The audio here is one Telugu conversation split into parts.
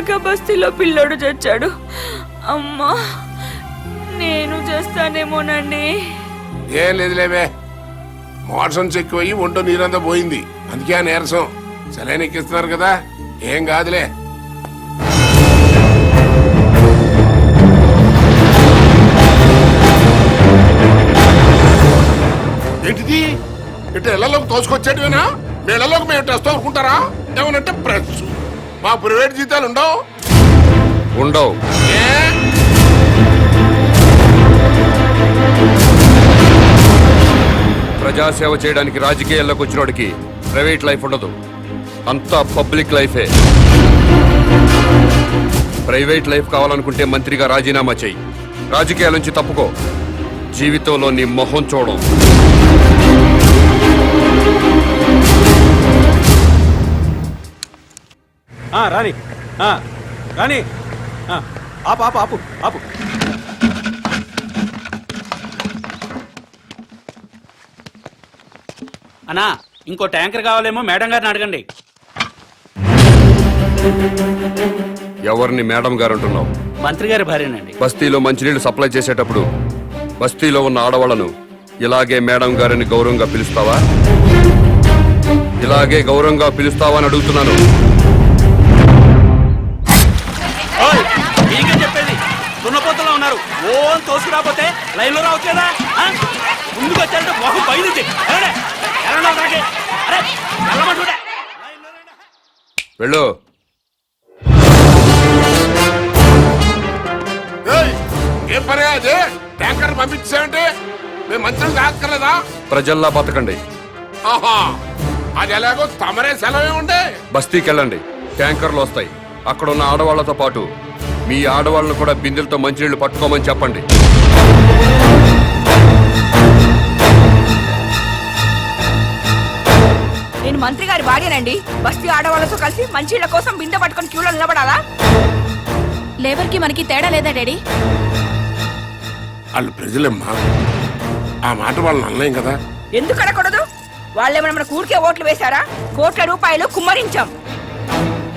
ఇందాక బస్తీలో పిల్లోడు చచ్చాడు. అమ్మా నేను చేస్తానేమోనండి. ఏం లేదులేవే. మోషన్స్ ఎక్కువయ్యి ఒంటో నీరంతా పోయింది. అందుకే ఆ నీరసం. సరైన ఎక్కిస్తున్నారు కదా. ఏం కాదులే. ఏంటిది? ఇటు ఇళ్ళలోకి తోసుకొచ్చేటివేనా? మీ ఇళ్ళలోకి మేము టెస్ట్ అనుకుంటారా? ఏమనంటే ప్రెస్ మా ప్రైవేట్ జీతాలు ఉండవు. ఉండవు. ప్రజాసేవ చేయడానికి రాజకీయాల్లోకి వచ్చినోడికి ప్రైవేట్ లైఫ్ ఉండదు. అంతా పబ్లిక్ లైఫే. ప్రైవేట్ లైఫ్ కావాలనుకుంటే మంత్రిగా రాజీనామా చెయ్యి రాజకీయాల నుంచి తప్పుకో. జీవితంలో నీ మొహం చూడం. రాని. ఆ, రాని. ఆ, ఆపు ఆపు ఆపు ఆపు. అన్నా ఇంకో ట్యాంకర్ కావాలేమో మేడం గారిని అడగండి. ఎవరిని మేడం గారు అంటున్నావు? మంత్రి గారి భార్యనండి. బస్తీలో మంచినీళ్ళు సప్లై చేసేటప్పుడు బస్తీలో ఉన్న ఆడవాళ్ళను ఇలాగే మేడం గారిని గౌరవంగా పిలుస్తావా? ఇలాగే గౌరవంగా పిలుస్తావా అని అడుగుతున్నాను. ఓ అని తోసుకురాపోతే లైన్లో రావచ్చు కదా ఆ? ముందుకు వచ్చారంటే మొహం ఎలాడే అరే వెళ్ళమంటుండే వెళ్ళు. ఏయ్, ఏం పని అది? ట్యాంకర్ పంపించామంటే మేము మంచిగా తాక్కర్లేదా ప్రజల్లా బతకండి. ఆహా అది ఎలాగో తమరే సెలవే ఉండే బస్తీకి వెళ్ళండి ట్యాంకర్లు వస్తాయి. అక్కడ ఉన్న ఆడవాళ్ళతో పాటు మీ ఆడవాళ్ళను కూడా బిందెలతో మంచినీళ్ళు పట్టుకోమని చెప్పండి. నేను మంత్రి గారి భార్యనండి. బస్తీ ఆడవాళ్ళతో కలిసి మంచిళ్ళ కోసం బిందె పట్టుకొని క్యూలో నిలబడాలా? లేబర్కి మనకి తేడా లేదా డాడీ? వాళ్ళు ప్రజలమ్మా. ఆ మాట వాళ్ళని అనలేం కదా? ఎందుకు అడగకూడదు వాళ్ళేమైనా మన ఊరికే ఓట్లు వేశారా? కోట్ల రూపాయలు కుమ్మరించాం.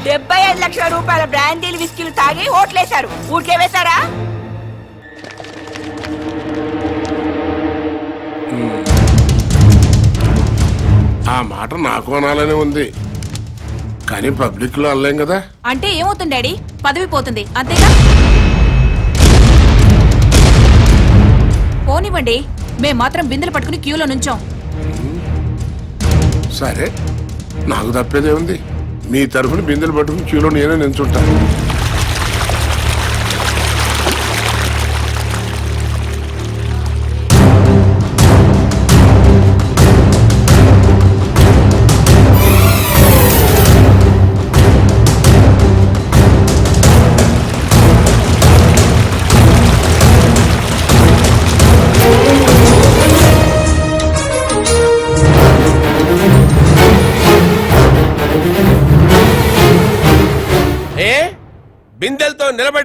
డెబ్బై ఐదు లక్షల రూపాయల బ్రాండీలు విస్కీలు తాగి ఓట్లేశారు. ఊరికే వేశారా? ఆ మాట నాకు అనాలనే ఉంది. కానీ పబ్లిక్లో అనలేం కదా? అంటే ఏమవుతుంది డాడీ? పదవి పోతుంది. అంతేగా? పోనివ్వండి. మేం మాత్రం బిందెలు పట్టుకుని క్యూలో నుంచోం. సరే. నాకు తప్పేదే ఉంది. మీ తరఫున బిందెలు పట్టుకుని క్యూలో నేనే నించుంటాను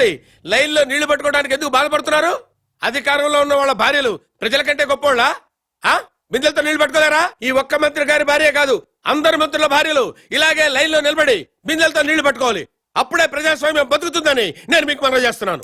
బిందెలతో లైన్లో నీళ్ళు పట్టుకోవడానికి ఎందుకు బాధపడుతున్నారు అధికారంలో ఉన్న వాళ్ళ భార్యలు ప్రజల కంటే గొప్పోళ్ళ బిందెలతో నీళ్ళు పట్టుకోలేరా ఈ ఒక్క మంత్రి గారి భార్య కాదు అందరి మంత్రుల భార్యలు ఇలాగే లైన్లో నిలబడి బిందెలతో నీళ్ళు పట్టుకోవాలి అప్పుడే ప్రజాస్వామ్యం బతుకుతుందని నేను మీకు మనవి చేస్తున్నాను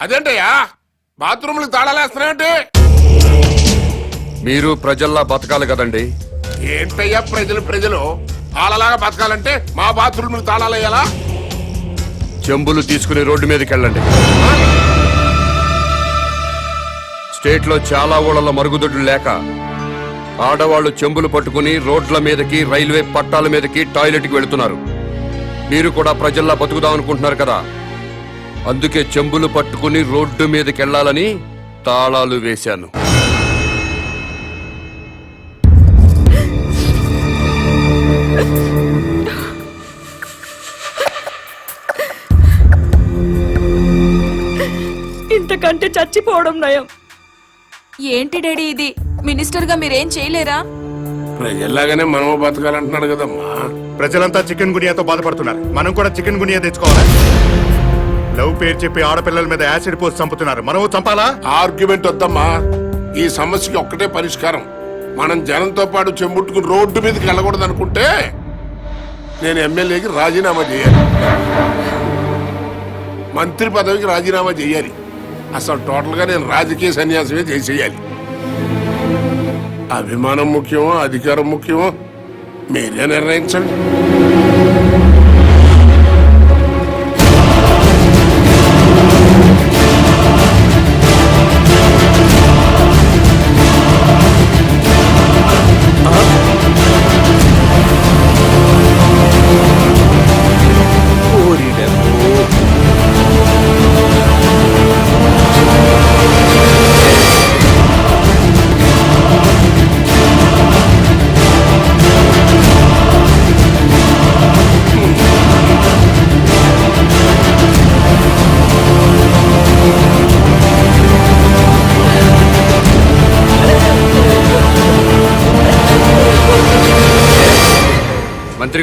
అదేంటయ్యా? బాత్రూమ్లకు తాళాలేస్తున్నాయంటే? మీరు ప్రజల్లా బతకాలి కదండి. ఏంటయ్యా ప్రజలు ప్రజలు? వాళ్ళలాగా బతకాలంటే మా బాత్రూమ్లకు తాళాలయ్యాలా చెంబులు తీసుకుని రోడ్డు మీదకి వెళ్ళండి స్టేట్లో చాలా ఊళ్ళలో మరుగుదొడ్లు లేక ఆడవాళ్ళు చెంబులు పట్టుకుని రోడ్ల మీదకి రైల్వే పట్టాల మీదకి టాయిలెట్కి వెళుతున్నారు. మీరు కూడా ప్రజల్లా బతుకుదాం అనుకుంటున్నారు కదా. అందుకే చెంబులు పట్టుకుని రోడ్డు మీదకి వెళ్ళాలని తాళాలు వేశాను. ఇంతకంటే చచ్చిపోవడం నయం. ఏంటి డాడీ ఇది? మినిస్టర్గా మీరేం చేయలేరా? ప్రజల్లాగానే మనము బతకాలంటున్నాడు కదమ్మా. ప్రజలంతా చికెన్ గునియాతో బాధపడుతున్నారు. మనం కూడా చికెన్ గునియా తెచ్చుకోవాలా? లవ్ పేరు చెప్పి ఆడపిల్లల మీద యాసిడ్ పోసి చంపుతున్నారు. మనము చంపాలా? ఆర్గ్యుమెంట్ వద్దమ్మా. ఈ సమస్యకి ఒక్కటే పరిష్కారం. మనం జనంతో పాటు చెంబుట్టుకుని రోడ్డు మీదకి వెళ్ళకూడదు అనుకుంటే నేను ఎమ్మెల్యేకి రాజీనామా చేయాలి. మంత్రి పదవికి రాజీనామా చేయాలి. అసలు టోటల్గా నేను రాజకీయ సన్యాసమే చేసేయాలి. అభిమానం ముఖ్యమో అధికారం ముఖ్యమో మీరే నిర్ణయించండి.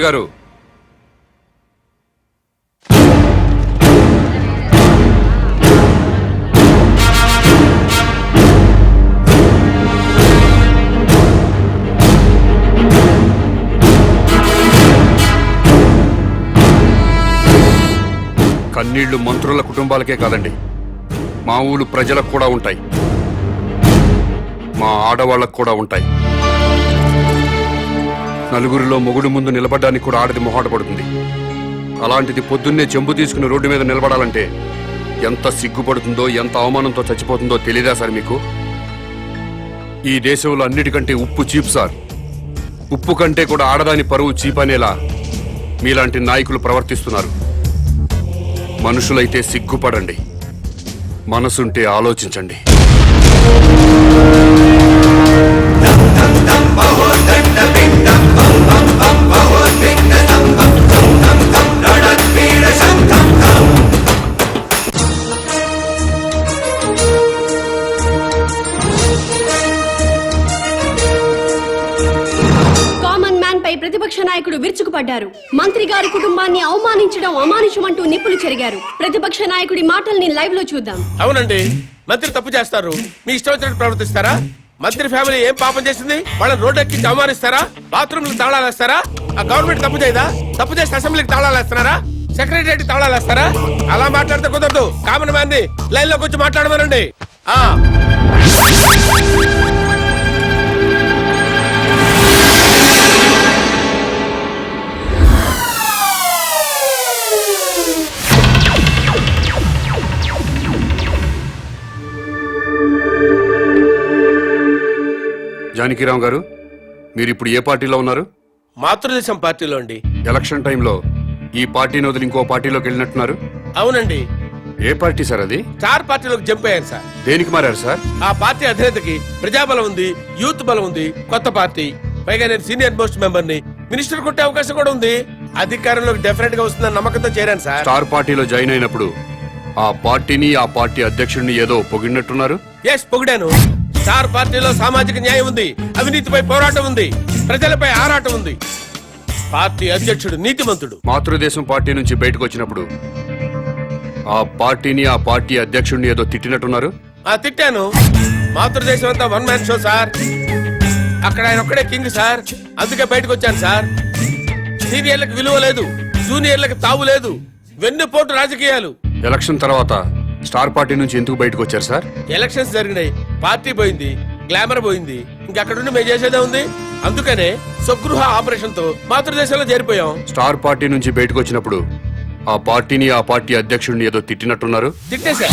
గారు. కన్నీళ్ళు మంత్రుల కుటుంబాలకే కాదండి. మా ఊళ్ళు ప్రజలకు కూడా ఉంటాయి. మా ఆడవాళ్ళకు కూడా ఉంటాయి. నలుగురిలో మొగుడు ముందు నిలబడడానికి కూడా ఆడది మొహాట పడుతుంది. అలాంటిది పొద్దున్నే చెంబు తీసుకుని రోడ్డు మీద నిలబడాలంటే ఎంత సిగ్గుపడుతుందో ఎంత అవమానంతో చచ్చిపోతుందో తెలియదా సార్ మీకు? ఈ దేశంలో అన్నిటికంటే ఉప్పు చీప్ సార్. ఉప్పు కంటే కూడా ఆడదాని పరువు చీప్ అనేలా మీలాంటి నాయకులు ప్రవర్తిస్తున్నారు. మనుషులైతే సిగ్గుపడండి. మనసుంటే ఆలోచించండి. కామన్ మ్యాన్ పై ప్రతిపక్ష నాయకుడు విరుచుకుపడ్డారు. మంత్రి గారి కుటుంబాన్ని అవమానించడం అమానుషమంటూ నిప్పులు చెరిగారు. ప్రతిపక్ష నాయకుడి మాటల్ని లైవ్లో చూద్దాం. అవునండి. మంత్రి తప్పు చేస్తారు. మీ ఇష్టం వచ్చినట్టు ప్రవర్తిస్తారా? మంత్రి ఫ్యామిలీ ఏం పాపం చేసింది? వాళ్ళని రోడ్డు ఎక్కించి అవమానిస్తారా? బాత్రూమ్ తాళాలు వేస్తారా? ఆ గవర్నమెంట్ తప్పు చేయదా? తప్పు చేస్తే అసెంబ్లీకి తాళాలు వేస్తున్నారా? సెక్రటరియట్ తాళాలు వేస్తారా? అలా మాట్లాడితే కుదరదు. కామన్ మ్యాన్ లైన్లోకి వచ్చి మాట్లాడమనండి. ఆ. జానకిరామ్ గారు మీరు ఇప్పుడు ఏ పార్టీలో ఉన్నారు? మాతృదేశం పార్టీలో అండి. ఎలక్షన్ టైంలో ఈ పార్టీని వదిలి ఇంకో పార్టీలోకి వెళ్ళినట్టున్నారు? అవునండి. ఏ పార్టీ సార్ అది? స్టార్ పార్టీలోకి జంప్ అయ్యాను సార్. దేనికి మారారు సార్? ఆ పార్టీ అధినేతకి ప్రజాబలం ఉంది యూత్ బలం ఉంది కొత్త పార్టీ. పైగా నేను సీనియర్ మోస్ట్ మెంబర్ని మినిస్టర్ కొట్టే అవకాశం కూడా ఉంది. అధికారంలోకి డెఫినెట్గా వస్తుందని నమ్మకంతో చేరాను సార్. స్టార్ పార్టీలో జాయిన్ అయినప్పుడు ఆ పార్టీని ఆ పార్టీ అధ్యక్షుడిని ఏదో పొగిడినట్టున్నారు? ఎస్ పొగిడాను. స్టార్ పార్టీలో సామాజిక న్యాయం ఉంది అవినీతిపై పోరాటం ఉంది ప్రజలపై ఆరాటం ఉంది. పార్టీ అధ్యక్షుడు నీతిమంతుడు. మాతృదేశం పార్టీ నుంచి బయటకు వచ్చినప్పుడు ఆ పార్టీని ఆ పార్టీ అధ్యక్షుడిని ఏదో తిట్టినట్టున్నారు? ఆ తిట్టాను. మాతృదేశం అంతా వన్ మ్యాన్ షో సార్. అక్కడ ఆయన ఒక్కడే కింగ్ సార్. అందుకే బయటకు వచ్చాను సార్. సీనియర్లకు విలువ లేదు జూనియర్లకు తావు లేదు వెన్నుపోటు రాజకీయాలు. ఎలక్షన్ తర్వాత స్టార్ పార్టీ నుంచి ఎందుకు బయటకు వచ్చారు సార్? ఎలక్షన్స్ జరిగినాయి. పార్టీ పోయింది గ్లామర్ పోయింది. ఇంకక్కడుండి మేము చేసేదే ఉంది? అందుకనే స్వగృహ ఆపరేషన్తో మాతృదేశంలో చేరిపోయాం. స్టార్ పార్టీ నుంచి బయటకు వచ్చినప్పుడు ఆ పార్టీని ఆ పార్టీ అధ్యక్షుడిని ఏదో తిట్టినట్టున్నారు? తిట్టేశా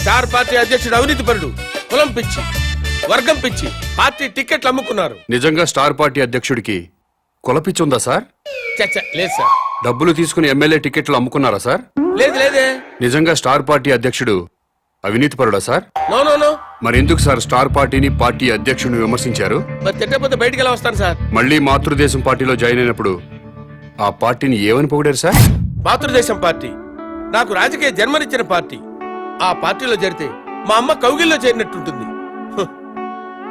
స్టార్ పార్టీ అధ్యక్షుడు అవినీతి పరుడు కులం పిచ్చి వర్గం పిచ్చి పార్టీ టికెట్లు అమ్ముకున్నారు. నిజంగా స్టార్ పార్టీ అధ్యక్షుడికి కులపిచ్చుందా సార్? చచ్చ లేదు సార్. డబ్బులు తీసుకుని ఎమ్మెల్యే టికెట్లు అమ్ముకున్నారా సార్? లేదు లేదే. నిజంగా స్టార్ పార్టీ అధ్యక్షుడు అవినీతి పరుడా సార్? No no no. మరెందుకు సార్ స్టార్ పార్టీని పార్టీ అధ్యక్షుడిని విమర్శించారు? మరి తిట్టకపోతే బయటికి ఎలా వస్తాను సార్? మళ్ళీ మాతృదేశం పార్టీలో జాయిన్ అయినప్పుడు ఆ పార్టీని ఏమని పొగిడారు సార్? మాతృదేశం పార్టీ. నాకు రాజకీయ జన్మనిచ్చిన పార్టీ. ఆ పార్టీలో చేరితే మా అమ్మ కౌగిల్లో చేరినట్టుంటుంది.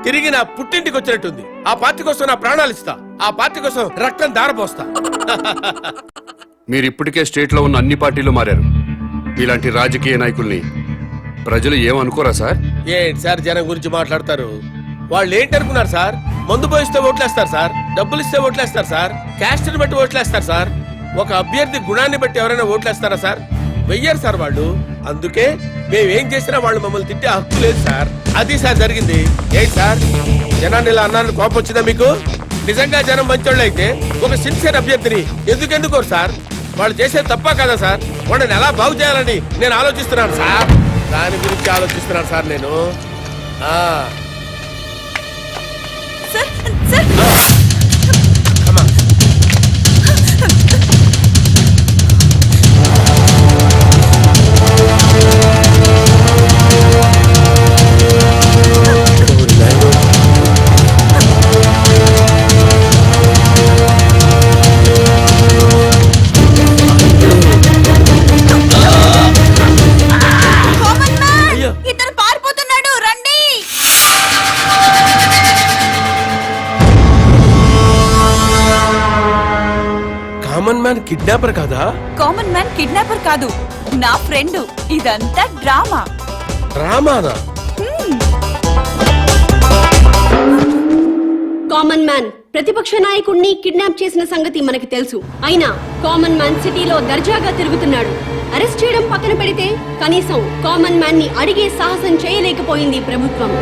తిరిగి నా పుట్టింటికి వచ్చినట్టుంది. ఆ పార్టీ కోసం నా ప్రాణాలు ఇస్తా. ఆ పార్టీ కోసం రక్తం దారపోస్తా. మీరు ఇప్పటికే స్టేట్లో ఉన్న అన్ని పార్టీలు మారారు. ఇలాంటి రాజకీయ నాయకుల్ని ప్రజలు ఏమనుకోరా సార్? ఏంటి సార్ జనం గురించి మాట్లాడతారు? వాళ్ళు ఏంటి అనుకున్నారు సార్? మందు పోయిస్తే ఓట్లేస్తారు సార్. డబ్బులు ఇస్తే ఓట్లేస్తారు సార్. క్యాస్ట్ని బట్టి ఓట్లేస్తారు సార్. ఒక అభ్యర్థి గుణాన్ని బట్టి ఎవరైనా ఓట్లేస్తారా సార్? వెయ్యరు సార్ వాళ్ళు. అందుకే మేము ఏం చేసినా వాళ్ళు మమ్మల్ని తిట్టే హక్కు లేదు సార్. అది సార్ జరిగింది. ఏంటి సార్ జనాన్ని ఇలా అన్నాను కోపం వచ్చిందా మీకు? నిజంగా జనం మంచోళ్ళు అయితే ఒక సిన్సియర్ అభ్యర్థిని ఎందుకెందుకోరు సార్? వాళ్ళు చేసేది తప్ప కదా సార్? వాళ్ళని ఎలా బాగు చేయాలని నేను ఆలోచిస్తున్నాను సార్. దాని గురించి ఆలోచిస్తున్నాను సార్ నేను. కామన్ మ్యాన్ కిడ్నాపర్ కాదా? కామన్ మ్యాన్ కిడ్నాపర్ కాదు. నా ఫ్రెండ్. ఇదంతా డ్రామా. రామానా common man. ప్రతిపక్ష నాయకుడిని కిడ్నాప్ చేసిన సంగతి మనకి తెలుసు. అయినా కామన్ మ్యాన్ సిటీలో దర్జాగా తిరుగుతున్నాడు. అరెస్ట్ చేయడం పక్కన పెడితే కనీసం కామన్ మ్యాన్ని అడిగే సాహసం చేయలేకపోయింది ప్రభుత్వం.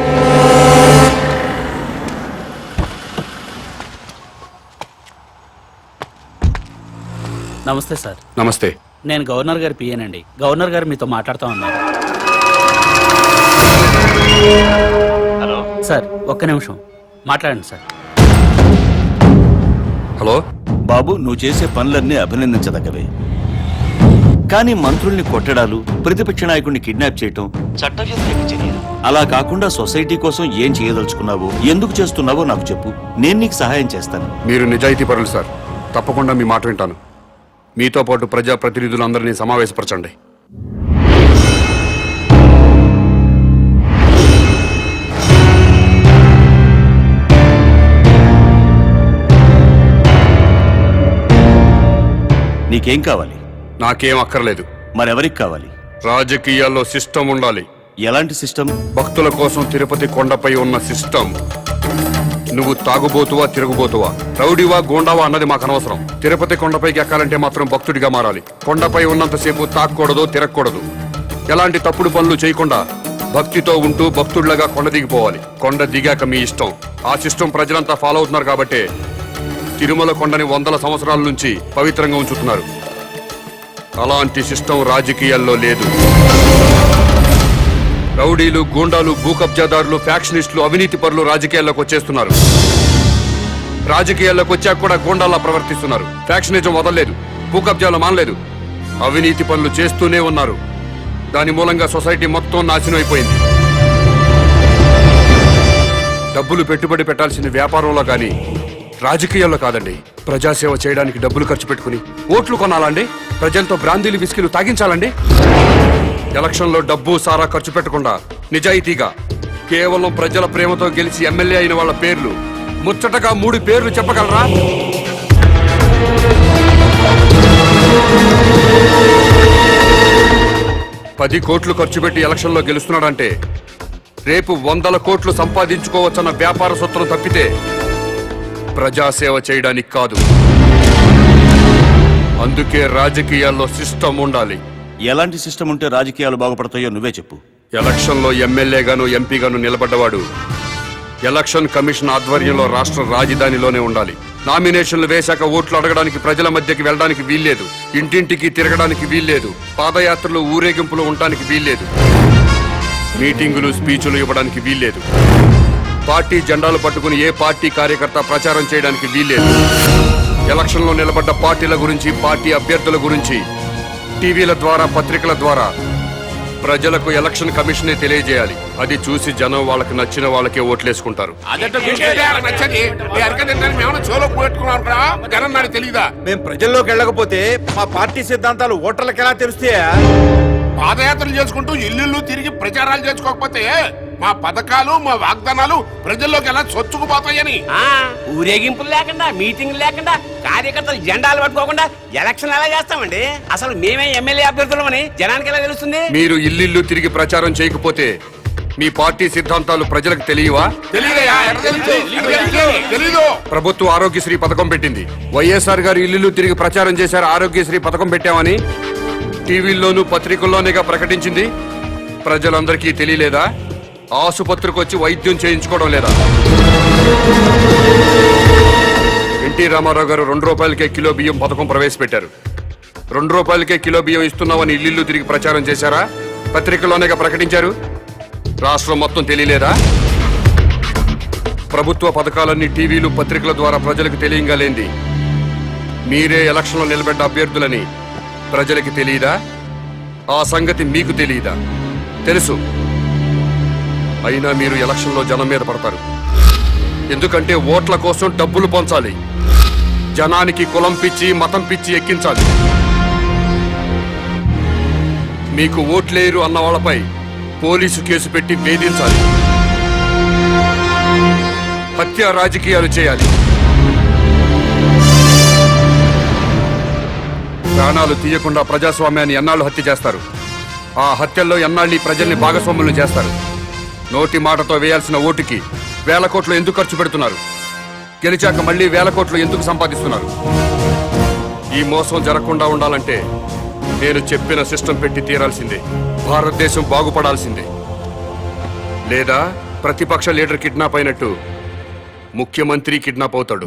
నమస్తే సార్. నమస్తే. నేను గవర్నర్ గారి పియ్యనండి గవర్నర్ గారు మీతో మాట్లాడుతూ ఉన్నారు హలో. సార్ ఒక్క నిమిషం. మాట్లాడండి సార్. హలో. బాబు నువ్వు చేసే పనులన్నీ అభినందించదగ్గవే. కానీ మంత్రుల్ని కొట్టడాలు ప్రతిపక్ష నాయకుడిని కిడ్నాప్ చేయటం చర్యలు అలా కాకుండా సొసైటీ కోసం ఏం చేయదలుచుకున్నావో ఎందుకు చేస్తున్నావో నాకు చెప్పు. నేను నీకు సహాయం చేస్తాను. మీరు నిజాయితీ పరులు సార్. తప్పకుండా మీ మాట వింటాను. మీతో పాటు ప్రజా ప్రతినిధులందరినీ సమావేశపరచండి. నీకేం కావాలి? నాకేం అక్కర్లేదు. మరెవరికి కావాలి? రాజకీయాల్లో సిస్టమ్ ఉండాలి. ఎలాంటి సిస్టమ్ భక్తుల కోసం తిరుపతి కొండపై ఉన్న సిస్టమ్ నువ్వు తాగుబోతువా తిరుగుబోతువా? రౌడీవా గోండావా అన్నది మాకు అనవసరం. తిరుపతి కొండపైకి ఎక్కాలంటే మాత్రం భక్తుడిగా మారాలి. కొండపై ఉన్నంతసేపు తాక్కూడదు తిరగకూడదు. ఎలాంటి తప్పుడు పనులు చేయకుండా భక్తితో ఉంటూ భక్తుడిలాగా కొండ దిగిపోవాలి కొండ దిగాక మీ ఇష్టం. ఆ సిస్టమ్ ప్రజలంతా ఫాలో అవుతున్నారు కాబట్టే తిరుమల కొండని వందల సంవత్సరాల నుంచి పవిత్రంగా ఉంచుతున్నారు. అలాంటి సిస్టమ్ రాజకీయాల్లో లేదు. రౌడీలు గూండాలు భూ కబ్జాదారులు ఫ్యాక్షనిస్టులు అవినీతి పరులు రాజకీయాల్లోకి వచ్చేస్తున్నారు. రాజకీయాల్లోకి వచ్చాక కూడా గూండాల్లా ప్రవర్తిస్తున్నారు. ఫ్యాక్షనిజం వదలలేదు. భూ కబ్జాలు మానలేదు. అవినీతి పనులు చేస్తూనే ఉన్నారు. దాని మూలంగా సొసైటీ మొత్తం నాశనం అయిపోయింది. డబ్బులు పెట్టుబడి పెట్టాల్సిన వ్యాపారంలో కానీ రాజకీయాల్లో కాదండి. ప్రజాసేవ చేయడానికి డబ్బులు ఖర్చు పెట్టుకుని ఓట్లు కొనాలండి. ప్రజలతో బ్రాందీలు విసికిలు తాగించాలండి. ఎలక్షన్లో డబ్బు సారా ఖర్చు పెట్టకుండా నిజాయితీగా కేవలం ప్రజల ప్రేమతో గెలిచి ఎమ్మెల్యే అయిన వాళ్ళ పేర్లు. ముచ్చటగా మూడు పేర్లు చెప్పగలరా? పది కోట్లు ఖర్చు పెట్టి ఎలక్షన్లో గెలుస్తున్నాడంటే రేపు వందల కోట్లు సంపాదించుకోవచ్చన్న వ్యాపార సూత్రం తప్పితే ప్రజాసేవ చేయడానికి కాదు. అందుకే రాజకీయాల్లో సిస్టమ్ ఉండాలి. ఎలాంటి సిస్టమ్ ఉంటే రాజకీయాలు బాగుపడతాయో నువ్వే చెప్పు. ఎలక్షన్లో ఎమ్మెల్యేగాను ఎంపీగాను నిలబడ్డవాడు ఎలక్షన్ కమిషన్ ఆధ్వర్యంలో రాష్ట్ర రాజధానిలోనే ఉండాలి. నామినేషన్లు వేశాక ఓట్లు అడగడానికి ప్రజల మధ్యకి వెళ్ళడానికి వీల్లేదు. ఇంటింటికి తిరగడానికి వీల్లేదు. పాదయాత్రలు ఊరేగింపులు ఉండడానికి వీల్లేదు. మీటింగులు స్పీచులు ఇవ్వడానికి వీల్లేదు. పార్టీ జెండాలు పట్టుకుని ఏ పార్టీ కార్యకర్త ప్రచారం చేయడానికి వీల్లేదు. ఎలక్షన్లో నిలబడ్డ పార్టీల గురించి పార్టీ అభ్యర్థుల గురించి టీవీల ద్వారా పత్రికల ద్వారా ప్రజలకు ఎలక్షన్ కమిషనే తెలియజేయాలి. అది చూసి జనం వాళ్ళకి నచ్చిన వాళ్ళకే ఓట్లేసుకుంటారు. అదట్ట ఏంటి అలా నచ్చని నీ అరక తింటాను మేమన్నా చెవులో పెట్టుకున్నాం కదా జనం నాడు తెలియదా మేం ప్రజల్లోకి వెళ్ళకపోతే మా పార్టీ సిద్ధాంతాలు ఓటర్లకు ఎలా తెలుస్తాయా? పాదయాత్రలు చేసుకుంటూ ఇల్లు తిరిగి ప్రచారాలు చేసుకోకపోతే మా పథకాలు మా వాగ్దానాలు ప్రజల్లోకి ఎలా చొచ్చుకుపోతాయని. ఆ, ఊరేగింపులు లేకుండా మీటింగ్ లేకుండా కార్యకర్తలు జెండాలు పట్టుకోకుండా ఎలక్షన్ ఎలా చేస్తామండి? అసలు మేమే ఎమ్మెల్యే అభ్యర్థులమని జనానికి ఎలా తెలుస్తుంది? మీరు ఇల్లిల్లు తిరిగి ప్రచారం చేయకపోతే మీ పార్టీ సిద్ధాంతాలు ప్రజలకు తెలియవా? ప్రభుత్వం ఆరోగ్యశ్రీ పథకం పెట్టింది. వైఎస్ఆర్ గారు ఇల్లు తిరిగి ప్రచారం చేశారు ఆరోగ్యశ్రీ పథకం పెట్టామని టీవీల్లోనూ పత్రికల్లోనేగా ప్రకటించింది. ప్రజలందరికీ తెలియలేదా? ఆసుపత్రికి వచ్చి వైద్యం చేయించుకోవడం లేదా? ఎన్టీ రామారావు గారు రెండు రూపాయలకే కిలో బియ్యం పథకం ప్రవేశపెట్టారు. రెండు రూపాయలకే కిలో బియ్యం ఇస్తున్నామని ఇల్లు తిరిగి ప్రచారం చేశారా? పత్రికలోనేగా ప్రకటించారు. రాష్ట్రం మొత్తం తెలియలేదా? ప్రభుత్వ పథకాలన్నీ టీవీలు పత్రికల ద్వారా ప్రజలకు తెలియంగాలేంది మీరే ఎలక్షన్లో నిలబడ్డ అభ్యర్థులని ప్రజలకి తెలియదా? ఆ సంగతి మీకు తెలియదా? తెలుసు. అయినా మీరు ఎలక్షన్లో జనం మీద పడతారు. ఎందుకంటే ఓట్ల కోసం డబ్బులు పంచాలి. జనానికి కులం పిచ్చి మతం పిచ్చి ఎక్కించాలి. మీకు ఓట్లేరు అన్న వాళ్ళపై పోలీసు కేసు పెట్టి వేధించాలి. హత్య రాజకీయాలు చేయాలి. ప్రాణాలు తీయకుండా ప్రజాస్వామ్యాన్ని ఎన్నాళ్ళు హత్య చేస్తారు? ఆ హత్యల్లో ఎన్నాళ్ళు ఈ ప్రజల్ని భాగస్వాములను చేస్తారు? నోటి మాటతో వేయాల్సిన ఓటుకి వేల కోట్లు ఎందుకు ఖర్చు పెడుతున్నారు? గెలిచాక మళ్ళీ వేల కోట్లు ఎందుకు సంపాదిస్తున్నారు? ఈ మోసం జరగకుండా ఉండాలంటే నేను చెప్పిన సిస్టం పెట్టి తీరాల్సిందే. భారతదేశం బాగుపడాల్సిందే. లేదా ప్రతిపక్ష లీడర్ కిడ్నాప్ అయినట్టు ముఖ్యమంత్రి కిడ్నాప్ అవుతాడు.